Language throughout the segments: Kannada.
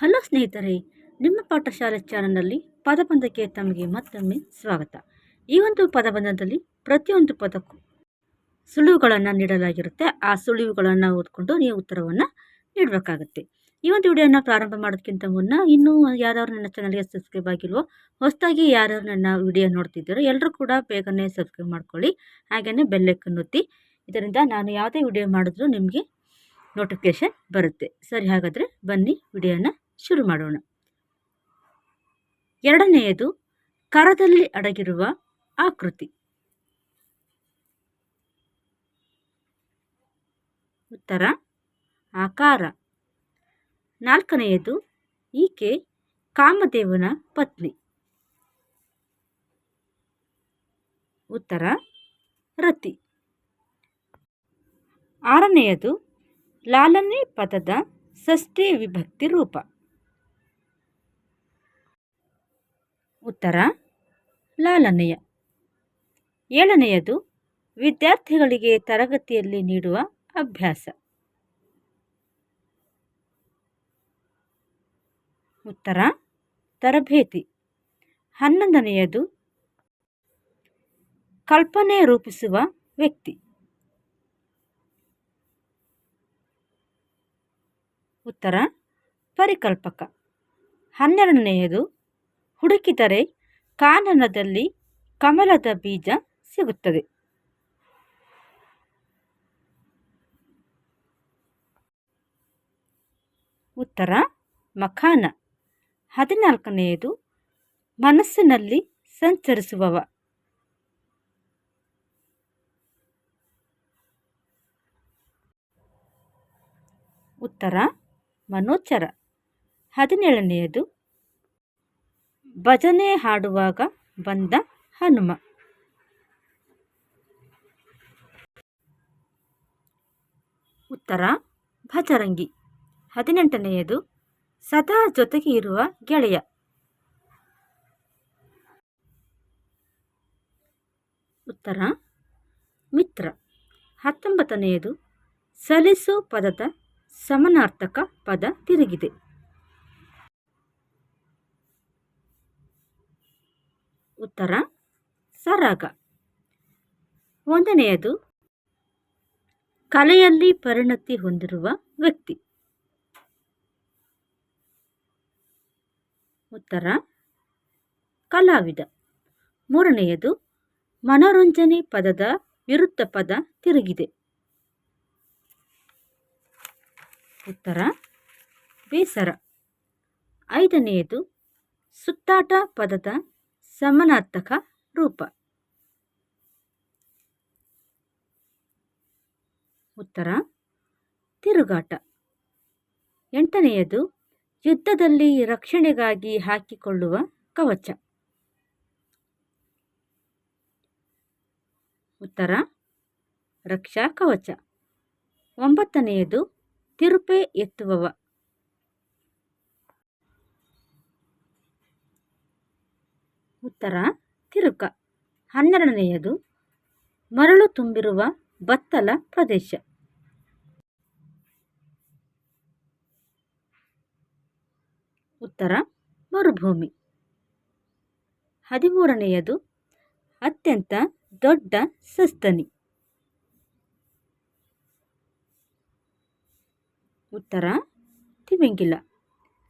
ಹಲೋ ಸ್ನೇಹಿತರೆ, ನಿಮ್ಮ ಪಾಠಶಾಲೆ ಚಾನಲ್ನಲ್ಲಿ ಪದಬಂಧಕ್ಕೆ ತಮಗೆ ಮತ್ತೊಮ್ಮೆ ಸ್ವಾಗತ. ಈ ಒಂದು ಪದಬಂಧದಲ್ಲಿ ಪ್ರತಿಯೊಂದು ಪದಕ್ಕೂ ಸುಳಿವುಗಳನ್ನು ನೀಡಲಾಗಿರುತ್ತೆ. ಆ ಸುಳಿವುಗಳನ್ನು ಓದ್ಕೊಂಡು ನೀವು ಉತ್ತರವನ್ನು ನೀಡಬೇಕಾಗುತ್ತೆ. ಈ ಒಂದು ವಿಡಿಯೋನ ಪ್ರಾರಂಭ ಮಾಡೋದಕ್ಕಿಂತ ಮುನ್ನ ಇನ್ನೂ ಯಾರ್ಯಾರು ನನ್ನ ಚಾನಲ್ಗೆ ಸಬ್ಸ್ಕ್ರೈಬ್ ಆಗಿಲ್ವೋ, ಹೊಸದಾಗಿ ಯಾರ್ಯಾರು ನನ್ನ ವಿಡಿಯೋ ನೋಡ್ತಿದ್ದೀರೋ ಎಲ್ಲರೂ ಕೂಡ ಬೇಗನೆ ಸಬ್ಸ್ಕ್ರೈಬ್ ಮಾಡ್ಕೊಳ್ಳಿ. ಹಾಗೆಯೇ ಬೆಲ್ಲೈಕನ್ ಒತ್ತಿ. ಇದರಿಂದ ನಾನು ಯಾವುದೇ ವಿಡಿಯೋ ಮಾಡಿದ್ರೂ ನಿಮಗೆ ನೋಟಿಫಿಕೇಷನ್ ಬರುತ್ತೆ. ಸರಿ, ಹಾಗಾದರೆ ಬನ್ನಿ ವಿಡಿಯೋನ ಶುರು ಮಾಡೋಣ ಎರಡನೆಯದು ಕರದಲ್ಲಿ ಅಡಗಿರುವ ಆಕೃತಿ. ಉತ್ತರ, ಆಕಾರ. ನಾಲ್ಕನೆಯದು ಈಕೆ ಕಾಮದೇವನ ಪತ್ನಿ. ಉತ್ತರ, ರತಿ. ಆರನೆಯದು ಲಾಲನೆ ಪದದ ಷಷ್ಠಿ ವಿಭಕ್ತಿ ರೂಪ. ಉತ್ತರ, ಲಾಲನೆಯ. ಏಳನೆಯದು, ವಿದ್ಯಾರ್ಥಿಗಳಿಗೆ ತರಗತಿಯಲ್ಲಿ ನೀಡುವ ಅಭ್ಯಾಸ. ಉತ್ತರ, ತರಬೇತಿ. ಹನ್ನೊಂದನೆಯದು, ಕಲ್ಪನೆ ರೂಪಿಸುವ ವ್ಯಕ್ತಿ. ಉತ್ತರ, ಪರಿಕಲ್ಪಕ. ಹನ್ನೆರಡನೆಯದು ಹುಡುಕಿದರೆ ಕಾನನದಲ್ಲಿ ಕಮಲದ ಬೀಜ ಸಿಗುತ್ತದೆ. ಉತ್ತರ ಮಖಾನ. ಹದಿನಾಲ್ಕನೆಯದು ಮನಸ್ಸಿನಲ್ಲಿ ಸಂಚರಿಸುವವ. ಉತ್ತರ ಮನೋಚರ ಹದಿನೇಳನೆಯದು ಭಜನೆ ಹಾಡುವಾಗ ಬಂದ ಹನುಮ. ಉತ್ತರ, ಭಜರಂಗಿ. ಹದಿನೆಂಟನೆಯದು, ಸದಾ ಜೊತೆಗೆ ಇರುವ ಗೆಳೆಯ. ಉತ್ತರ, ಮಿತ್ರ. ಹತ್ತೊಂಬತ್ತನೆಯದು ಸಲಿಸು ಪದದ ಸಮನಾರ್ಥಕ ಪದ ತಿರುಗಿದೆ. ಉತ್ತರ, ಸರಾಗ. ಒಂದನೆಯದು, ಕಲೆಯಲ್ಲಿ ಪರಿಣತಿ ಹೊಂದಿರುವ ವ್ಯಕ್ತಿ. ಉತ್ತರ, ಕಲಾವಿದ. ಮೂರನೆಯದು, ಮನೋರಂಜನೆ ಪದದ ವಿರುದ್ಧ ಪದ ತಿರುಗಿದೆ. ಉತ್ತರ, ಬೇಸರ. ಐದನೆಯದು, ಸುತ್ತಾಟ ಪದದ ಸಮನಾರ್ಥಕ ರೂಪ. ಉತ್ತರ, ತಿರುಗಾಟ. ಎಂಟನೆಯದು, ಯುದ್ಧದಲ್ಲಿ ರಕ್ಷಣೆಗಾಗಿ ಹಾಕಿಕೊಳ್ಳುವ ಕವಚ. ಉತ್ತರ, ರಕ್ಷಾ ಕವಚ. ಒಂಬತ್ತನೆಯದು, ತಿರುಪೆ ಎತ್ತುವವ. ಉತ್ತರ, ತಿರುಕ. ಹನ್ನೆರಡನೆಯದು, ಮರಳು ತುಂಬಿರುವ ಬತ್ತಲ ಪ್ರದೇಶ. ಉತ್ತರ, ಮರುಭೂಮಿ. ಹದಿಮೂರನೆಯದು, ಅತ್ಯಂತ ದೊಡ್ಡ ಸಸ್ತನಿ. ಉತ್ತರ, ತಿಮಿಂಗಿಲ.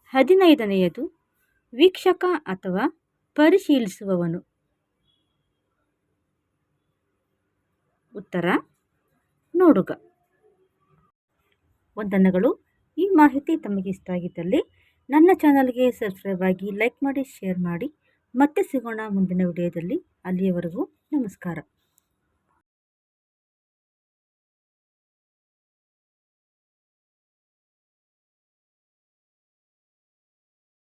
ಹದಿನೈದನೆಯದು, ವೀಕ್ಷಕ ಅಥವಾ ಪರಿಶೀಲಿಸುವವನು. ಉತ್ತರ, ನೋಡುಗ. ವಂದನೆಗಳು. ಈ ಮಾಹಿತಿ ತಮಗೆ ಇಷ್ಟ ಆಗಿದ್ದಲ್ಲಿ ನನ್ನ ಚಾನಲ್ಗೆ ಸಬ್ಸ್ಕ್ರೈಬ್ ಆಗಿ ಲೈಕ್ ಮಾಡಿ, ಶೇರ್ ಮಾಡಿ. ಮತ್ತೆ ಸಿಗೋಣ ಮುಂದಿನ ವಿಡಿಯೋದಲ್ಲಿ. ಅಲ್ಲಿಯವರೆಗೂ ನಮಸ್ಕಾರ.